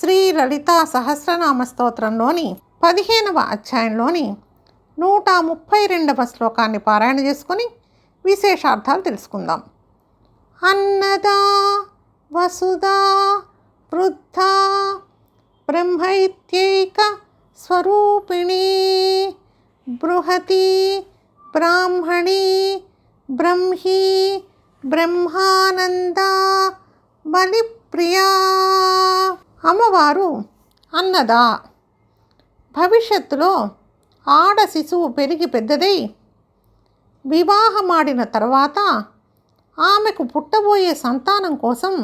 శ్రీ లలితా సహస్రనామ స్తోత్రంలోని పదిహేనవ అధ్యాయంలోని నూట ముప్పై రెండవ శ్లోకాన్ని పారాయణ చేసుకుని విశేషార్థాలు తెలుసుకుందాం. అన్నదా వసుదా వృద్ధ బ్రహ్మైత్యైక స్వరూపిణీ బృహతి బ్రాహ్మణి బ్రహ్మీ బ్రహ్మానంద బలిప్రియా అమ్మవారు అన్నదా? భవిష్యత్తులో ఆడ శిశువు పెరిగి పెద్దదై వివాహమాడిన తర్వాత ఆమెకు పుట్టబోయే సంతానం కోసం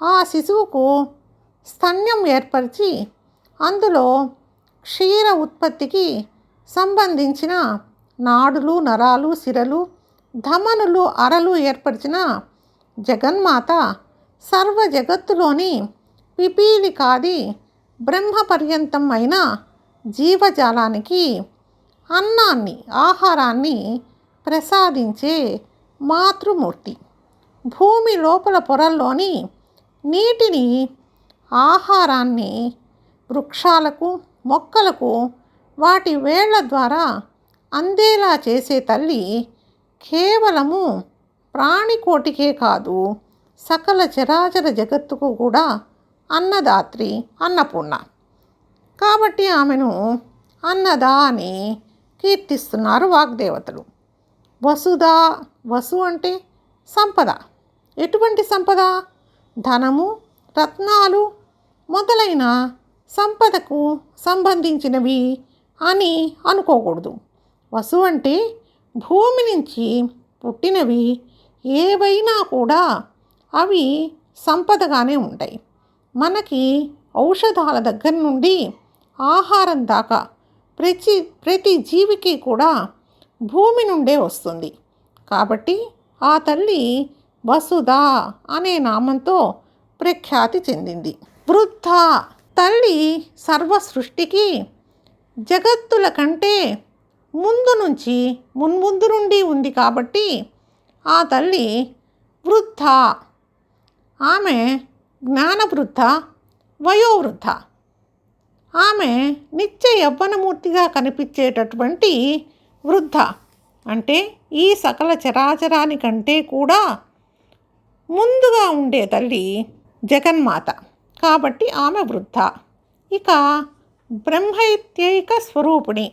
ఆ శిశువుకు స్తన్యం ఏర్పరిచి అందులో క్షీర ఉత్పత్తికి సంబంధించిన నాడులు నరాలు సిరలు ధమనులు అరలు ఏర్పరిచిన జగన్మాత సర్వ జగత్తులోని పిపీలికాది బ్రహ్మ పర్యంతం అయిన జీవజాలానికి అన్నాన్ని ఆహారాన్ని ప్రసాదించే మాతృమూర్తి. భూమి లోపల పొరల్లోని నీటిని ఆహారాన్ని వృక్షాలకు మొక్కలకు వాటి వేళ్ళ ద్వారా అందేలా చేసే తల్లి కేవలము ప్రాణికోటికే కాదు సకల చరాచర జగత్తుకు కూడా అన్నదాత్రి అన్నపూర్ణ. కాబట్టి ఆమెను అన్నదా అని కీర్తిస్తున్నారు వాగ్దేవతలు. వసుధ వసు అంటే సంపద. ఎటువంటి సంపద? ధనము రత్నాలు మొదలైన సంపదకు సంబంధించినవి అని అనుకోకూడదు. వసు అంటే భూమి నుంచి పుట్టినవి ఏవైనా కూడా అవి సంపదగానే ఉంటాయి. మనకి ఔషధాల దగ్గర నుండి ఆహారం దాకా ప్రతి ప్రతి జీవికి కూడా భూమి నుండే వస్తుంది. కాబట్టి ఆ తల్లి వసుధ అనే నామంతో ప్రఖ్యాతి చెందింది. వృద్ధ తల్లి సర్వ సృష్టికి జగత్తుల కంటే ముందు నుంచి మున్ముందు నుండి ఉంది కాబట్టి ఆ తల్లి వృద్ధ. ఆమె జ్ఞానవృద్ధ వయోవృద్ధ. ఆమె నిత్య యవ్వనమూర్తిగా కనిపించేటటువంటి వృద్ధ. అంటే ఈ సకల చరాచరానికంటే కూడా ముందుగా ఉండే తల్లి జగన్మాత. కాబట్టి ఆమె వృద్ధ. ఇక బ్రహ్మైత్యైక స్వరూపిణి.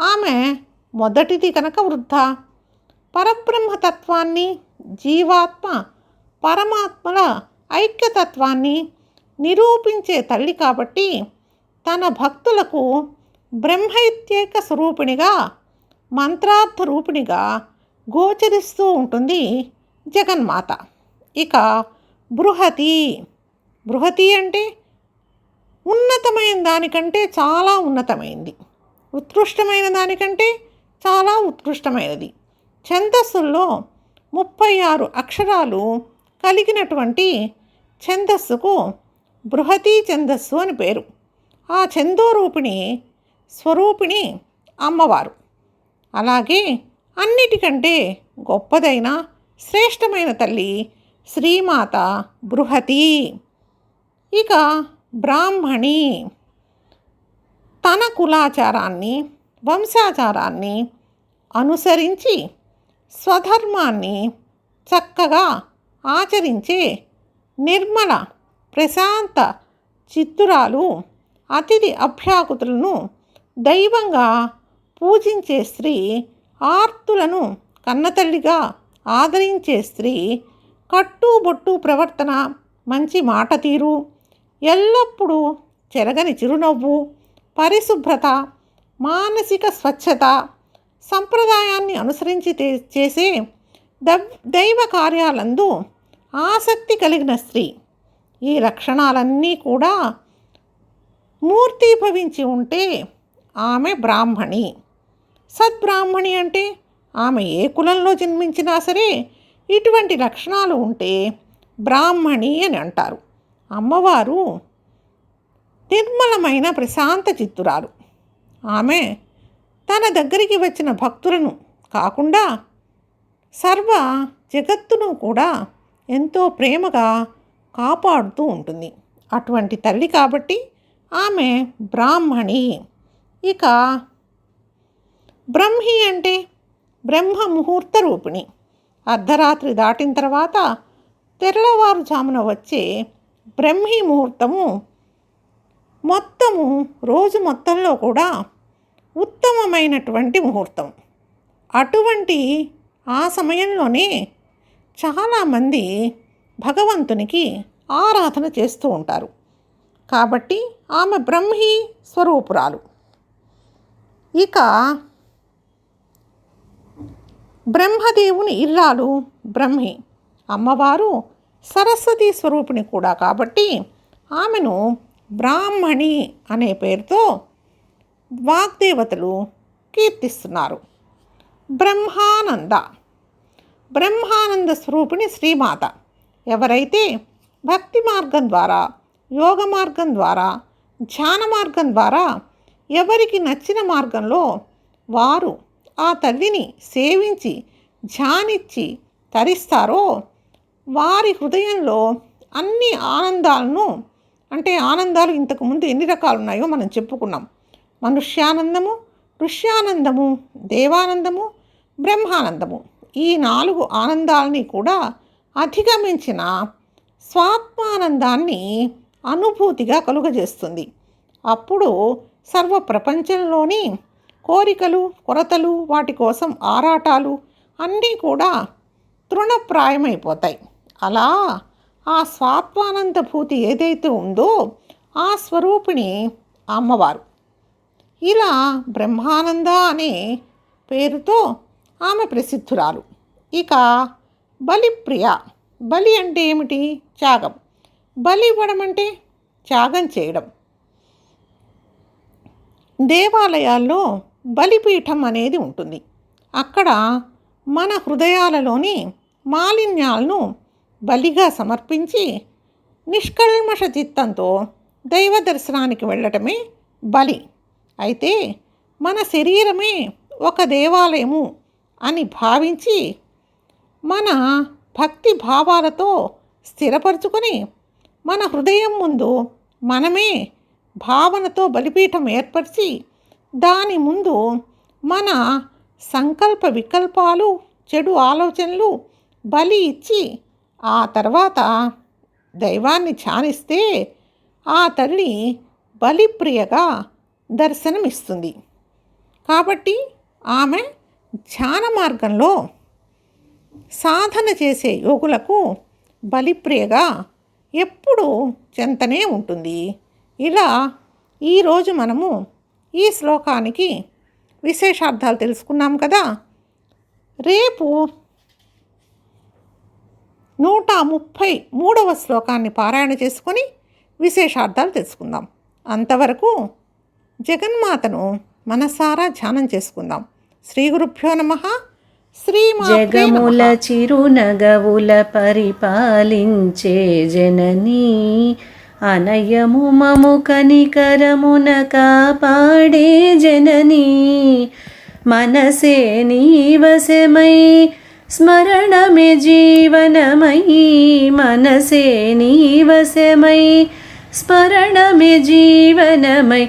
ఆమె మొదటిది కనుక వృద్ధ. పరబ్రహ్మతత్వాన్ని జీవాత్మ పరమాత్మల ఐక్యతత్వాన్ని నిరూపించే తల్లి కాబట్టి తన భక్తులకు బ్రహ్మైత్యేక స్వరూపిణిగా మంత్రార్థ రూపిణిగా గోచరిస్తూ ఉంటుంది జగన్మాత. ఇక బృహతి. బృహతి అంటే ఉన్నతమైన దానికంటే చాలా ఉన్నతమైంది. ఉత్కృష్టమైన దానికంటే చాలా ఉత్కృష్టమైనది. ఛందస్సుల్లో ముప్పై ఆరు అక్షరాలు కలిగినటువంటి ఛందస్సుకు బృహతి ఛందస్సు అని పేరు. ఆ ఛందోరూపిణి స్వరూపిణి అమ్మవారు. అలాగే అన్నిటికంటే గొప్పదైన శ్రేష్టమైన తల్లి శ్రీమాత బృహతి. ఇక బ్రాహ్మణి. తన కులాచారాన్ని వంశాచారాన్ని అనుసరించి స్వధర్మాన్ని చక్కగా ఆచరించే నిర్మల ప్రశాంత చిత్తురాలు అతిథి అభ్యాకుతులను దైవంగా పూజించే స్త్రీ ఆర్తులను కన్నతల్లిగా ఆదరించే స్త్రీ కట్టుబొట్టు ప్రవర్తన మంచి మాట తీరు ఎల్లప్పుడూ చెరగని చిరునవ్వు పరిశుభ్రత మానసిక స్వచ్ఛత సంప్రదాయాన్ని అనుసరించి చేసే దైవ కార్యాలందు ఆసక్తి కలిగిన స్త్రీ. ఈ లక్షణాలన్నీ కూడా మూర్తీభవించి ఉంటే ఆమె బ్రాహ్మణి. సద్బ్రాహ్మణి అంటే ఆమె ఏ కులంలో జన్మించినా సరే ఇటువంటి లక్షణాలు ఉంటే బ్రాహ్మణి అని అంటారు. అమ్మవారు నిర్మలమైన ప్రశాంత చిత్తురాలు. ఆమె తన దగ్గరికి వచ్చిన భక్తులను కాకుండా సర్వ జగత్తును కూడా ఎంతో ప్రేమగా కాపాడుతూ ఉంటుంది. అటువంటి తల్లి కాబట్టి ఆమె బ్రాహ్మణి. ఇక బ్రహ్మి అంటే బ్రహ్మ ముహూర్త రూపిణి. అర్ధరాత్రి దాటిన తర్వాత తెల్లవారుజామున వచ్చే బ్రహ్మీ ముహూర్తము మొత్తము రోజు మొత్తంలో కూడా ఉత్తమమైనటువంటి ముహూర్తం. అటువంటి ఆ సమయంలోనే చాలామంది భగవంతునికి ఆరాధన చేస్తూ ఉంటారు. కాబట్టి ఆమె బ్రహ్మీ స్వరూపురాలు. ఇక బ్రహ్మదేవుని ఇల్లాలు బ్రహ్మి. అమ్మవారు సరస్వతి స్వరూపిణి కూడా కాబట్టి ఆమెను బ్రాహ్మణి అనే పేరుతో వాగ్దేవతలు కీర్తిస్తున్నారు. బ్రహ్మానంద బ్రహ్మానంద స్వరూపిణి శ్రీమాత. ఎవరైతే భక్తి మార్గం ద్వారా యోగ మార్గం ద్వారా ధ్యాన మార్గం ద్వారా ఎవరికి నచ్చిన మార్గంలో వారు ఆ తల్లిని సేవించి ధ్యానించి తరిస్తారో వారి హృదయంలో అన్ని ఆనందాలను అంటే ఆనందాలు ఇంతకుముందు ఎన్ని రకాలు ఉన్నాయో మనం చెప్పుకున్నాం. మనుష్యానందము ఋష్యానందము దేవానందము బ్రహ్మానందము. ఈ నాలుగు ఆనందాలని కూడా అధిగమించిన స్వాత్మానందాన్ని అనుభూతిగా కలుగజేస్తుంది. అప్పుడు సర్వ ప్రపంచంలోని కోరికలు కొరతలు వాటి కోసం ఆరాటాలు అన్నీ కూడా తృణప్రాయమైపోతాయి. అలా ఆ స్వాత్మానందభూతి ఏదైతే ఉందో ఆ స్వరూపిణి అమ్మవారు. ఇలా బ్రహ్మానంద అనే పేరుతో ఆమె ప్రసిద్ధురాలు. ఇక బలిప్రియ. బలి అంటే ఏమిటి? త్యాగం. బలి ఇవ్వడం అంటే త్యాగం చేయడం. దేవాలయాల్లో బలిపీఠం అనేది ఉంటుంది. అక్కడ మన హృదయాలలోని మాలిన్యాలను బలిగా సమర్పించి నిష్కల్మష చిత్తంతో దైవ దర్శనానికి వెళ్ళటమే బలి. అయితే మన శరీరమే ఒక దేవాలయము. అని భావించి మన భక్తి భావాలతో స్థిరపరచుకొని మన హృదయం ముందు మనమే భావనతో బలిపీఠం ఏర్పరిచి దాని ముందు మన సంకల్ప వికల్పాలు చెడు ఆలోచనలు బలి ఇచ్చి ఆ తర్వాత దైవాన్ని ధ్యానిస్తే ఆ తల్లి బలిప్రియగా దర్శనమిస్తుంది. కాబట్టి ఆమె ధ్యాన మార్గంలో సాధన చేసే యోగులకు బలిప్రియగా ఎప్పుడూ చెంతనే ఉంటుంది. ఇలా ఈరోజు మనము ఈ శ్లోకానికి విశేషార్థాలు తెలుసుకున్నాం కదా. రేపు నూట ముప్పై మూడవ శ్లోకాన్ని పారాయణ చేసుకొని విశేషార్థాలు తెలుసుకుందాం. అంతవరకు జగన్మాతను మనసారా ధ్యానం చేసుకుందాం. శ్రీ గురుభ్యో నమ. శ్రీ జగముల చిరునగవుల పరిపాలించే జననీ అనయము మము కనికరమున కాపాడే జననీ. మనసే నీవశమై స్మరణమే జీవనమై. మనసే నీవశమై స్మరణమే జీవనమై.